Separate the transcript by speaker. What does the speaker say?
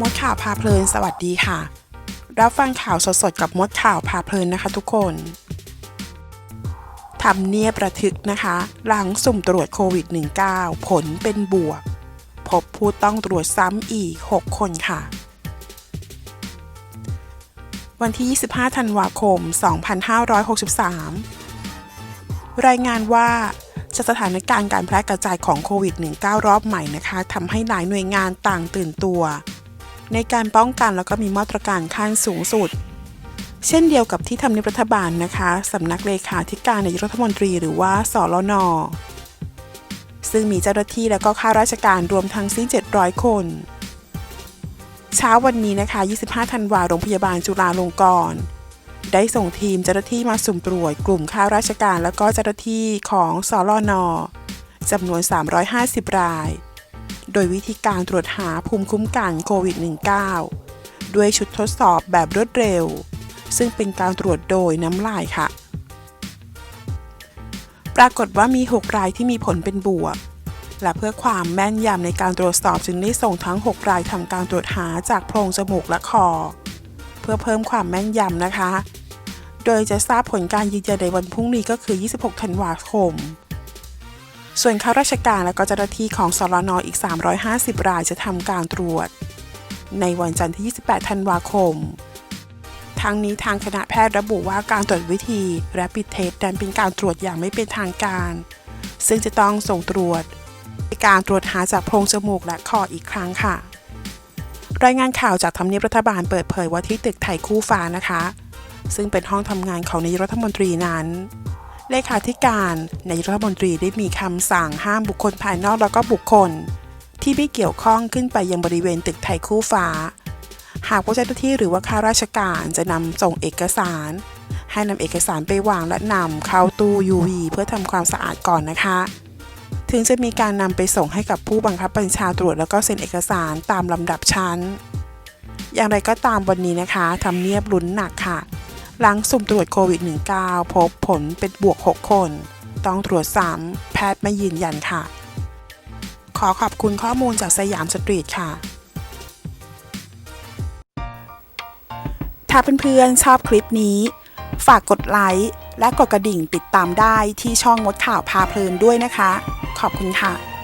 Speaker 1: มดข่าวพาเพลินสวัสดีค่ะ รับฟังข่าวสดๆกับมดข่าวพาเพลินนะคะทุกคนทำเนียบระทึกนะคะ หลังสุ่มตรวจโควิด -19 ผลเป็นบวก พบผู้ต้องตรวจซ้ำอีก 6 คนค่ะ วันที่ 25 ธันวาคม 2563 รายงานว่าจากสถานการณ์การแพร่กระจายของโควิด -19 รอบใหม่นะคะทำให้หลายหน่วยงานต่างตื่นตัว ในการป้องกันแล้วก็มีมาตรการขั้นสูงสุด เช่นเดียวกับที่ทำเนียบรัฐบาลนะคะสำนักเลขาธิการนายกรัฐมนตรีหรือว่าสรนซึ่งมีเจ้าหน้าที่และก็ข้าราชการรวมทั้งสิ้น 700 คน เช้าวันนี้นะคะ 25 ธันวาโรงพยาบาลจุฬาลงกรณ์ได้ส่งทีมเจ้าหน้าที่มาสุ่มตรวจกลุ่มข้าราชการและก็เจ้าหน้าที่ของสรนจำนวน 350 ราย ดยวิธีการตรวจหาภูมิคุ้มกันโควิด -19 ด้วยชุดทดสอบแบบรวดเร็ว ซึ่งเป็นการตรวจโดยน้ำลายค่ะ ปรากฏว่ามี 6 รายที่มีผลเป็นบวก และเพื่อความแม่นยำในการตรวจสอบจึงได้ส่งทั้ง 6 รายทำการตรวจหาจากโพรงจมูกและคอ เพื่อเพิ่มความแม่นยำนะคะ โดยจะทราบผลการยืนยันในวันพรุ่งนี้ก็คือ 26 ธันวาคม ส่วนข้าราชการและก็เจ้าหน้าที่ของสรนอีก 350 รายจะทำการตรวจ ในวันจันทร์ที่ 28 ธันวาคม ทั้งนี้ทางคณะแพทย์ระบุว่าการตรวจวิธี Rapid Test นั้นเป็นการตรวจอย่างไม่เป็นทางการ ซึ่งจะต้องส่งตรวจการตรวจหาจากโพรงจมูกและคออีกครั้งค่ะ รายงานข่าวจากทำเนียบรัฐบาลเปิดเผยว่าที่ตึกไทยคู่ฟ้านะคะ ซึ่งเป็นห้องทำงานของนายกรัฐมนตรีนั้น เลขาธิการนายกรัฐมนตรีได้มีคำสั่งห้ามบุคคลภายนอกแล้วก็บุคคล ที่ไม่เกี่ยวข้องขึ้นไปยังบริเวณตึกไทยคู่ฟ้า หากว่าเจ้าหน้าที่หรือว่าข้าราชการจะนำส่งเอกสาร ให้นำเอกสารไปวางและนำเข้าตู้ UV เพื่อทำความสะอาดก่อนนะคะ ถึงจะมีการนำไปส่งให้กับผู้บังคับบัญชาตรวจแล้วก็เซ็นเอกสารตามลำดับชั้น อย่างไรก็ตามวันนี้นะคะทำเนียบลุ้นหนักค่ะ หลังสุ่มตรวจโควิด -19 พบผลเป็นบวก 6 คน ต้องตรวจซ้ำแพทย์ไม่ยืนยันค่ะ ขอขอบคุณข้อมูลจากสยามสตรีทค่ะ ถ้าเพื่อนๆชอบคลิปนี้ ฝากกดไลค์และกดกระดิ่งติดตามได้ที่ช่องมดข่าวพาเพลินด้วยนะคะ ขอบคุณค่ะ